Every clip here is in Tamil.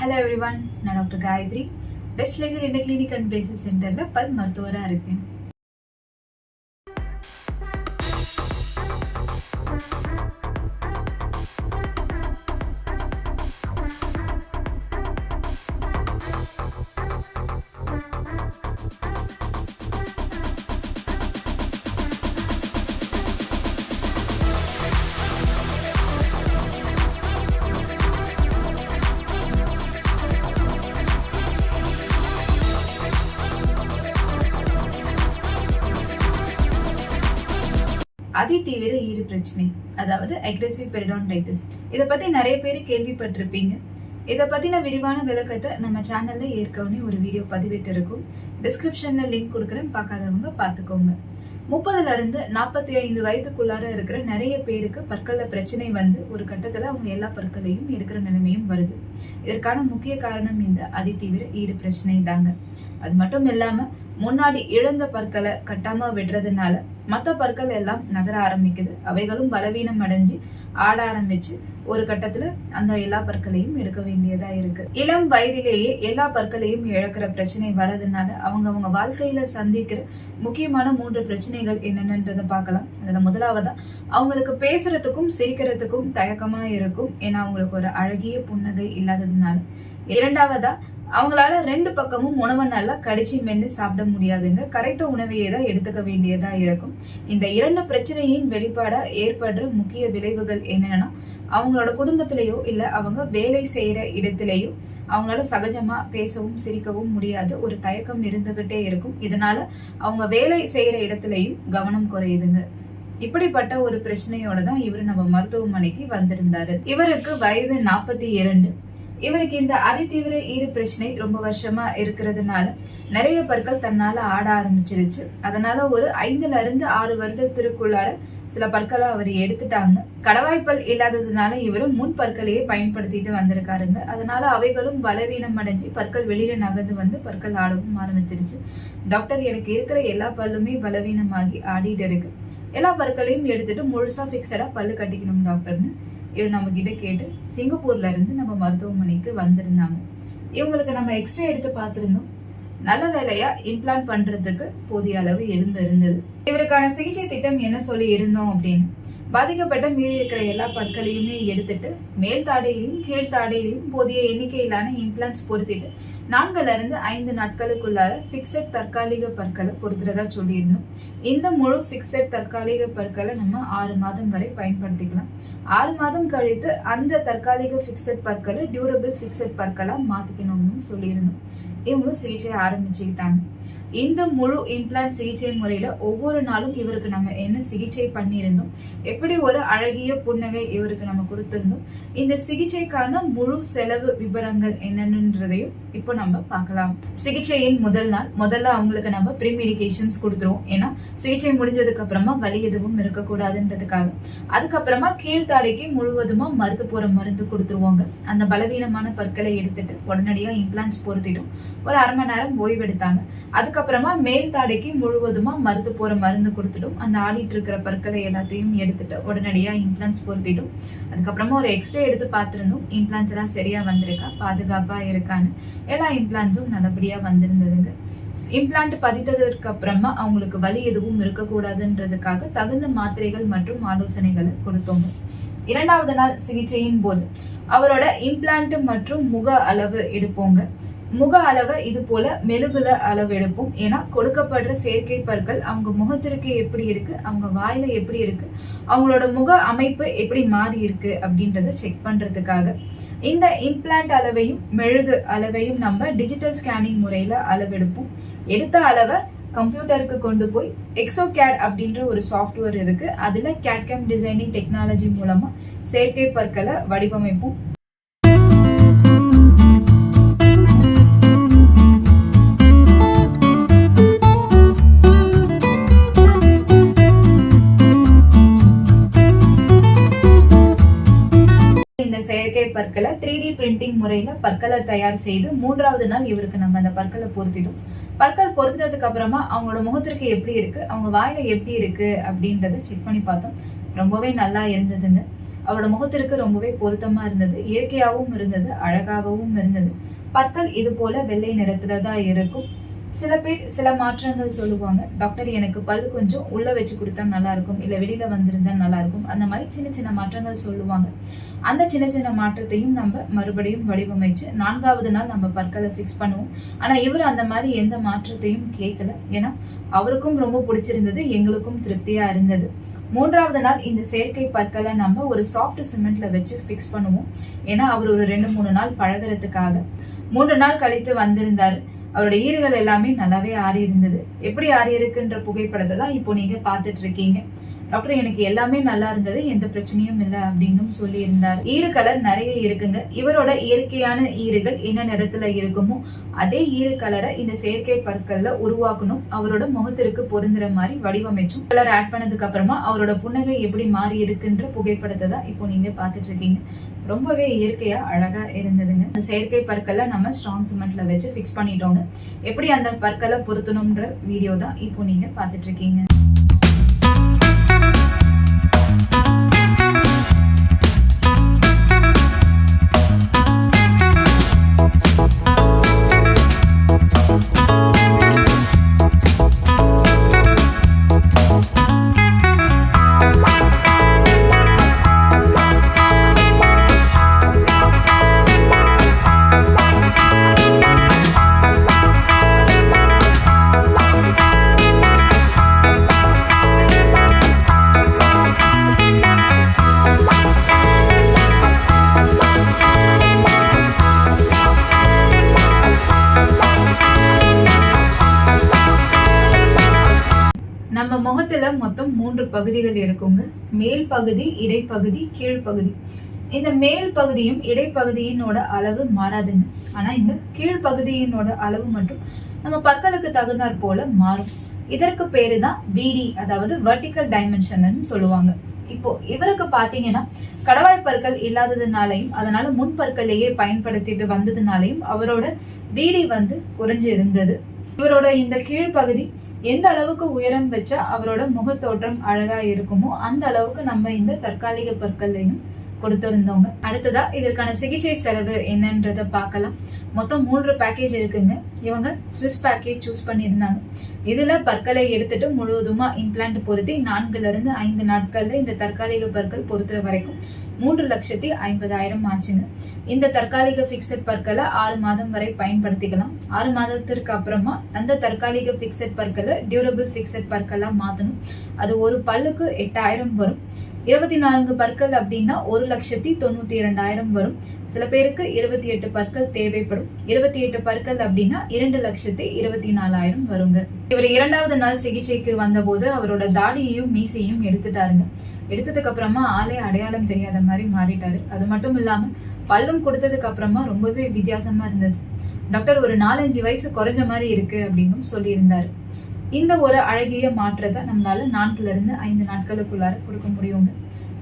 ஹலோ எவ்ரி ஒன் நான் டாக்டர் காயத்ரி. பெஸ்ட் லேசர் இந்த கிளினிக் அண்ட் பிளேசஸ் சென்டரில் பல் மருத்துவராக இருக்கேன். அதிதீவிர ஈறு பிரச்சனை அதாவது அக்ரெசிவ் பெரிடோன்டைட்டிஸ் இதை பத்தி நிறைய பேர் கேள்விப்பட்டிருப்பீங்க. இதை பத்தின விரிவான விளக்கத்தை நம்ம சேனல்ல ஏற்கனவே ஒரு வீடியோ பதிவிட்டு இருக்கும் டிஸ்கிரிப்ஷன்ல லிங்க் கொடுக்குறேன். பார்க்காதவங்க பார்த்துக்கோங்க. முப்பதுல இருந்து நாற்பத்தி ஐந்து வயதுக்குள்ளார இருக்கிற நிறைய பேருக்கு பற்கள பிரச்சனை வந்து ஒரு கட்டத்துல அவங்க எல்லா பற்களையும் எடுக்கிற நிலைமையும் வருது. இதற்கான முக்கிய காரணம் இந்த அதிதீவிர ஈடு பிரச்சனை தாங்க. அது மட்டும் இல்லாம முன்னாடி இழந்த பற்களை கட்டாம விடுறதுனால மற்ற பற்கள் எல்லாம் நகர ஆரம்பிக்குது. அவைகளும் பலவீனம் அடைஞ்சு ஆட ஆரம்பிச்சு ஒரு கட்டத்துல அந்த எல்லா பற்களையும் எடுக்க வேண்டியதா இருக்கு. இளம் வயதிலேயே எல்லா பற்களையும் இழக்கிற பிரச்சனை வர்றதுனால அவங்க அவங்க வாழ்க்கையில சந்திக்கிற முக்கியமான மூன்று பிரச்சனைகள் என்னென்னன்றதை பார்க்கலாம். அதுல முதலாவதா அவங்களுக்கு பேசுறதுக்கும் சிரிக்கிறதுக்கும் தயக்கமா இருக்கும். ஏன்னா அவங்களுக்கு ஒரு அழகிய புன்னகை இல்லாததுனால. இரண்டாவதா அவங்களால ரெண்டு பக்கமும் உணவை நல்லா கடிச்சு மென்று சாப்பிட முடியாதுங்க. கரைத்த உணவையே தான் எடுத்துக்க வேண்டியதா இருக்கும். இந்த இரண்டு பிரச்சனையின் வெளிப்பாடா ஏற்படுற முக்கிய விளைவுகள் என்னன்னா அவங்களோட குடும்பத்திலேயோ இல்ல அவங்க வேலை செய்யற இடத்திலேயோ அவங்களால சகஜமா பேசவும் சிரிக்கவும் முடியாது ஒரு தயக்கம் இருந்துகிட்டே இருக்கும். இதனால அவங்க வேலை செய்யற இடத்துலயும் கவனம் குறையுதுங்க. இப்படிப்பட்ட ஒரு பிரச்சனையோட தான் இவர் நம்ம மருத்துவமனைக்கு வந்திருந்தாரு. இவருக்கு வயது நாற்பத்தி இரண்டு. இவருக்கு இந்த அதிதீவிர ஈடு பிரச்சனை ரொம்ப வருஷமா இருக்கிறதுனால நிறைய பற்கள் தன்னால ஆட ஆரம்பிச்சிருச்சு. அதனால ஒரு ஐந்துல இருந்து ஆறு வருடத்திற்குள்ளார சில பற்களை அவர் எடுத்துட்டாங்க. கடவாய்ப்பல் இல்லாததுனால இவர் முன் பற்களையே பயன்படுத்திட்டு வந்திருக்காருங்க. அதனால அவைகளும் பலவீனம் அடைஞ்சு பற்கள் வெளியில நகர்ந்து வந்து பற்கள் ஆடவும் ஆரம்பிச்சிருச்சு. டாக்டர் எனக்கு இருக்கிற எல்லா பல்லுமே பலவீனமாகி ஆடிட்டு இருக்கு. எல்லா பற்களையும் எடுத்துட்டு முழுசா பிக்சடா பல்லு கட்டிக்கணும் டாக்டர்னு. நம்ம கிட்ட கேட்டு சிங்கப்பூர்ல இருந்து நம்ம மருத்துவமனைக்கு வந்திருந்தாங்க. இவங்களுக்கு நம்ம எக்ஸ்ரே எடுத்து பார்த்துருந்தோம். நல்ல வேலையா இம்ப்ளான்ட் பண்றதுக்கு போதிய அளவு எலும்பு இருந்தது இவருக்கான சிகிச்சை திட்டம் என்ன சொல்லி இருந்தோம் அப்படின்னு. பாதிக்கப்பட்ட மீறி இருக்கிற எல்லா பற்களையுமே எடுத்துட்டு மேல் தாடையிலையும் கீழ் தாடையிலையும் போதிய எண்ணிக்கையிலான இம்ப்ளான்ஸ் பொருத்திட்டு நான்குல இருந்து ஐந்து நாட்களுக்குள்ளார பிக்சட் தற்காலிக பற்களை பொருத்துறதா சொல்லியிருந்தோம். இந்த முழு பிக்சட் தற்காலிக பற்களை நம்ம ஆறு மாதம் வரை பயன்படுத்திக்கலாம். ஆறு மாதம் கழித்து அந்த தற்காலிக பிக்சட் பற்களை டியூரபிள் பிக்சட் பற்களா மாத்திக்கணும்னு சொல்லியிருந்தோம். இவங்களும் சிகிச்சை ஆரம்பிச்சுக்கிட்டாங்க. இந்த முழு இம்ப்ளான்ட் சிகிச்சை முறையில ஒவ்வொரு நாளும் இவருக்கு நம்ம என்ன சிகிச்சை பண்ணியிருந்தோம்? எப்படி ஒரு அழகிய புன்னகை இவருக்கு நம்ம கொடுத்திருந்தோம்? இந்த சிகிச்சைக்கான முழு செலவு விவரங்கள் என்னன்றதையும் இப்போ நம்ம பார்க்கலாம். சிகிச்சையின் முதல் நாள் முதல்ல அவங்களுக்கு நம்ம ப்ரீ மெடிகேஷன்ஸ் கொடுத்துருவோம். ஏன்னா சிகிச்சை முடிஞ்சதுக்கு அப்புறமா வலி எதுவும் இருக்கக்கூடாதுன்றதுக்காக. அதுக்கப்புறமா கீழ்த்தாடைக்கு முழுவதுமா மருந்து போற மருந்து கொடுத்துருவாங்க. அந்த பலவீனமான பற்களை எடுத்துட்டு உடனடியா இம்ப்ளான்ஸ் பொருத்திடும் ஒரு அரை மணி நேரம் ஓய்வு எடுத்தாங்க அதுக்கப்புறமா மேல் தாடைக்கு முழுவதுமா மருந்து போற மருந்து கொடுத்துடும். அந்த ஆடிட்டு இருக்கிற பற்களை எல்லாத்தையும் எடுத்துட்டு உடனடியா இம்ப்ளான்ஸ் பொருத்திடும். அதுக்கப்புறமா ஒரு எக்ஸ்ரே எடுத்து பார்த்துருந்தோம். இம்ப்ளான்ஸ் எல்லாம் சரியா வந்திருக்கா? பாதுகாப்பா இருக்கான்னு. எல்லா இம்ப்ளான்ஸும் நல்லபடியா வந்திருந்ததுங்க. இம்ப்ளான்ட் பதித்ததற்கு அப்புறமா அவங்களுக்கு வலி எதுவும் இருக்கக்கூடாதுன்றதுக்காக தகுந்த மாத்திரைகள் மற்றும் ஆலோசனைகளை கொடுத்தோங்க இரண்டாவது நாள் சிகிச்சையின் போது அவரோட இம்ப்ளான்ட் மற்றும் முக அளவு எடுப்போங்க. முக அளவை இது போல மெழுகுல அளவு எடுப்போம் ஏன்னா கொடுக்கப்படுற செயற்கை பற்கள் அவங்க முகத்திற்கு எப்படி இருக்கு அவங்க வாயில எப்படி இருக்கு அவங்களோட முக அமைப்பு எப்படி மாறி இருக்கு அப்படின்றத செக் பண்றதுக்காக இந்த இம்ப்ளான்ட் அளவையும் மெழுகு அளவையும் நம்ம டிஜிட்டல் ஸ்கேனிங் முறையில அளவெடுப்போம். எடுத்த அளவை கம்ப்யூட்டருக்கு கொண்டு போய் எக்ஸோ கேட் அப்படின்ற ஒரு சாஃப்ட்வேர் இருக்கு. அதுல கேட்கேம் டிசைனிங் டெக்னாலஜி மூலமா செயற்கை பற்களை வடிவமைப்போம். த்ரீ டி பிரிண்டிங் முறையில பற்களை தயார் செய்து மூன்றாவது நாள் இவருக்கு நம்ம அந்த பற்களை பொருத்திடும். பற்கள் பொருத்தினதுக்கு அப்புறமா அவங்களோட முகத்திற்கு எப்படி இருக்கு அவங்க வாயில எப்படி இருக்கு அப்படின்றத செக் பண்ணி பார்த்தோம். ரொம்பவே நல்லா இருந்ததுங்க அவரோட முகத்திற்கு ரொம்பவே பொருத்தமா இருந்தது. இயற்கையாகவும் இருந்தது அழகாகவும் இருந்தது. பற்கள் இது போல வெள்ளை நிறத்துல தான் இருக்கும். சில பேர் சில மாற்றங்கள் சொல்லுவாங்க. டாக்டர் எனக்கு பல் கொஞ்சம் உள்ள வச்சு கொடுத்தா நல்லா இருக்கும் இல்ல வெளியில வந்திருந்தா நல்லா இருக்கும் அந்த மாதிரி சின்ன சின்ன மாற்றங்கள் சொல்லுவாங்க. அந்த சின்ன சின்ன மாற்றத்தையும் நம்ம மறுபடியும் வடிவமைச்சு நான்காவது நாள் நம்ம பற்களை ஃபிக்ஸ் பண்ணுவோம். ஆனா இவர் அந்த மாதிரி எந்த மாற்றத்தையும் கேட்கல. ஏன்னா அவருக்கும் ரொம்ப பிடிச்சிருந்தது எங்களுக்கும் திருப்தியா இருந்தது. மூன்றாவது நாள் இந்த செயற்கை பற்களை நம்ம ஒரு சாஃப்ட் சிமெண்ட்ல வச்சு ஃபிக்ஸ் பண்ணுவோம். ஏன்னா அவர் ஒரு ரெண்டு மூணு நாள் பழகிறதுக்காக. மூன்று நாள் கழித்து வந்திருந்தாரு. அவரோட ஈறுகள் எல்லாமே நல்லாவே ஆறி இருந்தது எப்படி ஆறி இருக்குன்ற புகைப்படத்தை தான் இப்போ நீங்க பார்த்துட்டு இருக்கீங்க. டாக்டர் எனக்கு எல்லாமே நல்லா இருந்தது எந்த பிரச்சனையும் இல்லை அப்படின்னு சொல்லி இருந்தார் ஈறு கலர் நிறைய இருக்குங்க. இவரோட இயற்கையான ஈறுகள் என்ன நிறத்துல இருக்குமோ அதே ஈறு கலரை இந்த செயற்கை பற்கள்ல உருவாக்கணும். அவரோட முகத்திற்கு பொருந்துற மாதிரி வடிவமைச்சும் கலர் ஆட் பண்ணதுக்கு அப்புறமா அவரோட புன்னகை எப்படி மாறி இருக்குன்ற புகைப்படத்தை தான் இப்போ நீங்க பாத்துட்டு இருக்கீங்க ரொம்பவே இயற்கையா அழகா இருந்ததுங்க. அந்த செயற்கை பற்களை நம்ம ஸ்ட்ராங் சிமெண்ட்ல வச்சு ஃபிக்ஸ் பண்ணிட்டோங்க. எப்படி அந்த பற்களை பொருத்தணும்ன்ற வீடியோ தான் இப்போ நீங்க பாத்துட்டு இருக்கீங்க மொத்தம் மூன்று பகுதிகள் இருக்குங்க மேல் பகுதி இடைப்பகுதி கீழ்ப்பகுதி. இந்த மேல் பகுதியும் இடைப்பகுதியினோட அளவு மாறாதுங்க. ஆனா இந்த கீழ்ப்பகுதியினோட அளவு மட்டும் நம்ம பற்களுக்கு தகுந்தாற் போல மாறும். இதற்கு பேரு தான் விடி அதாவது வெர்டிக்கல் டைமென்ஷன் சொல்லுவாங்க. இப்போ இவருக்கு பாத்தீங்கன்னா கடவாய் பற்கள் இல்லாததுனாலையும் அதனால முன் பற்களையே பயன்படுத்திட்டு வந்ததுனாலையும் அவரோட விடி வந்து குறைஞ்சு இருந்தது இவரோட இந்த கீழ்ப்பகுதி எந்த அளவுக்கு உயரம் வச்சா அவரோட முகத்தோற்றம் அழகா இருக்குமோ அந்த அளவுக்கு நம்ம இந்த தற்காலிக பற்களையும் கொடுத்துருந்தோங்க. அடுத்ததா இதற்கான சிகிச்சை செலவு என்னன்றத பார்க்கலாம். மொத்தம் மூன்று பேக்கேஜ் இருக்குங்க. இவங்க ஸ்விஸ் பேக்கேஜ் சூஸ் பண்ணியிருந்தாங்க. இதுல பற்களை எடுத்துட்டு முழுவதுமா இம்ப்ளான்ட் பொருத்தி நான்குல இருந்து ஐந்து நாட்கள்ல இந்த தற்காலிக பற்கள் பொறுத்துற வரைக்கும் மூன்று லட்சத்தி ஐம்பதாயிரம் ஆச்சுங்க. இந்த தற்காலிக பிக்சட் பற்களை ஆறு மாதம் வரை பயன்படுத்திக்கலாம். ஆறு மாதத்திற்கு அப்புறமா அந்த தற்காலிக பிக்சட் பற்களை டியூரபிள் பிக்சட் பற்களாக மாற்றணும் அது ஒரு பல்லுக்கு எட்டாயிரம் வரும். இருபத்தி நான்கு பற்கள் அப்படின்னா ஒரு லட்சத்தி தொண்ணூத்தி இரண்டாயிரம் வரும். சில பேருக்கு இருபத்தி எட்டு பற்கள் தேவைப்படும். இருபத்தி எட்டு பற்கள் அப்படின்னா இரண்டு லட்சத்தி இருபத்தி நாலாயிரம் வருங்க. இவர் இரண்டாவது நாள் சிகிச்சைக்கு வந்தபோது அவரோட தாடியையும் மீசையும் எடுத்துட்டாருங்க. எடுத்ததுக்கு அப்புறமா ஆளே அடையாளம் தெரியாத மாதிரி மாறிட்டாரு. அது மட்டும் இல்லாம பல்லும் கொடுத்ததுக்கு அப்புறமா ரொம்பவே வித்தியாசமா இருந்தது. டாக்டர் ஒரு நாலஞ்சு வயசு குறைஞ்ச மாதிரி இருக்கு அப்படின்னும் சொல்லியிருந்தாரு. இந்த ஒரு அழகிய மாற்றத்தை நம்மளால நான்குல இருந்து ஐந்து நாட்களுக்குள்ளார கொடுக்க முடியுங்க.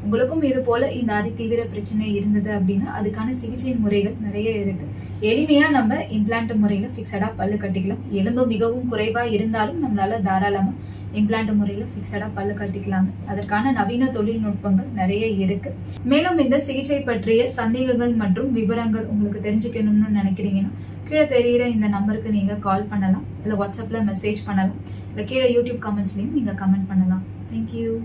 உங்களுக்கும் இது போல இந்த அதி தீவிர பிரச்சனை இருந்தது அப்படின்னா அதுக்கான சிகிச்சை முறைகள் நிறைய இருக்கு. எளிமையா நம்ம இம்ப்ளான்ட் முறையில பிக்சடா பல்லு கட்டிக்கலாம். எலும்பு மிகவும் குறைவா இருந்தாலும் நம்மளால தாராளமா இம்ப்ளான்ட் முறையில பிக்சடா பல்லு கட்டிக்கலாங்க. அதற்கான நவீன தொழில்நுட்பங்கள் நிறைய இருக்கு. மேலும் இந்த சிகிச்சை பற்றிய சந்தேகங்கள் மற்றும் விவரங்கள் உங்களுக்கு தெரிஞ்சுக்கணும்னு நினைக்கிறீங்கன்னா கீழே தெரியிற இந்த நம்பருக்கு நீங்க கால் பண்ணலாம். இல்ல வாட்ஸ்அப்ல மெசேஜ் பண்ணலாம். இல்ல கீழே யூடியூப் கமெண்ட்ஸ்லயும் நீங்க கமெண்ட் பண்ணலாம். தேங்க்யூ